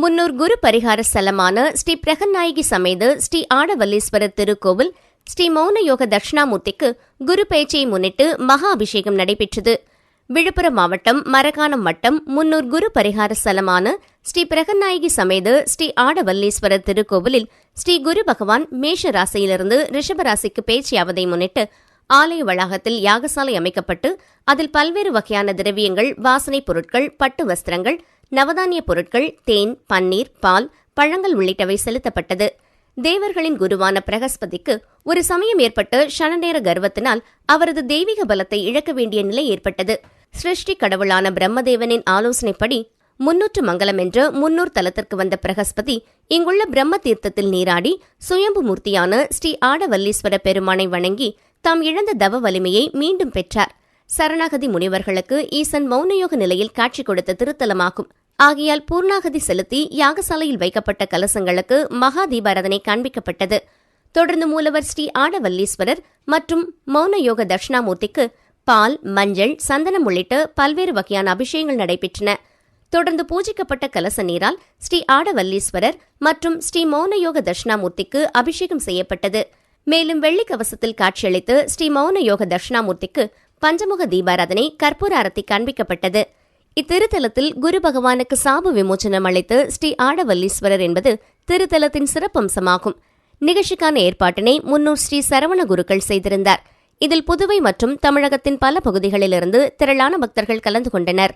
முன்னூர் குரு பரிகார ஸ்தலமான ஸ்ரீ பிரகநாயகி சமேத ஸ்ரீ ஆடவல்லீஸ்வரர் திருக்கோவில் ஸ்ரீ மௌன யோக தட்சிணாமூர்த்திக்கு குரு பெயர்ச்சியை முன்னிட்டு மகா அபிஷேகம் நடைபெற்றது. விழுப்புரம் மாவட்டம் மரக்காணம் வட்டம் முன்னூர் குரு பரிகார ஸ்தலமான ஸ்ரீ பிரகநாயகி சமேத ஸ்ரீ ஆடவல்லீஸ்வரர் திருக்கோவிலில் ஸ்ரீ குரு பகவான் மேஷ ராசியிலிருந்து ரிஷபராசிக்கு பேச்சியாவதை முன்னிட்டு ஆலய வளாகத்தில் யாகசாலை அமைக்கப்பட்டு அதில் பல்வேறு வகையான திரவியங்கள் வாசனைப் பொருட்கள் பட்டு வஸ்திரங்கள் நவதானிய பொருட்கள் தேன் பன்னீர் பால் பழங்கள் உள்ளிட்டவை செலுத்தப்பட்டது. தேவர்களின் குருவான பிரகஸ்பதிக்கு ஒரு சமயம் ஏற்பட்ட ஷனநேர கர்வத்தினால் அவரது தெய்வீக பலத்தை இழக்க வேண்டிய நிலை ஏற்பட்டது. சிருஷ்டி கடவுளான பிரம்மதேவனின் ஆலோசனைப்படி முன்னூற்று மங்கலம் என்ற முன்னூர் தலத்திற்கு வந்த பிரகஸ்பதி இங்குள்ள பிரம்ம தீர்த்தத்தில் நீராடி சுயம்பு மூர்த்தியான ஸ்ரீ ஆடவல்லீஸ்வர பெருமானை வணங்கி தாம் இழந்த தவ வலிமையை மீண்டும் பெற்றார். சரணாகதி முனிவர்களுக்கு ஈசன் மௌனயோக நிலையில் காட்சி கொடுத்த திருத்தலமாகும். ஆகையால் பூர்ணாகதி செலுத்தி யாகசாலையில் வைக்கப்பட்ட கலசங்களுக்கு மகா தீபாரதனை காண்பிக்கப்பட்டது. தொடர்ந்து மூலவர் ஸ்ரீ ஆடவல்லீஸ்வரர் மற்றும் மௌனயோக தட்சிணாமூர்த்திக்கு பால் மஞ்சள் சந்தனம் உள்ளிட்ட பல்வேறு வகையான அபிஷேகங்கள் நடைபெற்றன. தொடர்ந்து பூஜிக்கப்பட்ட கலச நீரால் ஸ்ரீ ஆடவல்லீஸ்வரர் மற்றும் ஸ்ரீ மௌனயோக தட்சிணாமூர்த்திக்கு அபிஷேகம் செய்யப்பட்டது. மேலும் வெள்ளி கவசத்தில் காட்சியளித்து ஸ்ரீ மௌன யோக தட்சிணாமூர்த்திக்கு பஞ்சமுக தீபாராதனை கற்பூர அரத்தி காண்பிக்கப்பட்டது இத்திருத்தலத்தில் குரு பகவானுக்கு சாபு விமோச்சனம் அளித்து ஸ்ரீ ஆடவல்லீஸ்வரர் என்பது திருத்தலத்தின் சிறப்பம்சமாகும். நிகழ்ச்சிக்கான ஏற்பாட்டினை முன்னூர் ஸ்ரீ சரவண குருக்கள் செய்திருந்தார். இதில் புதுவை மற்றும் தமிழகத்தின் பல பகுதிகளிலிருந்து திரளான பக்தர்கள் கலந்து கொண்டனர்.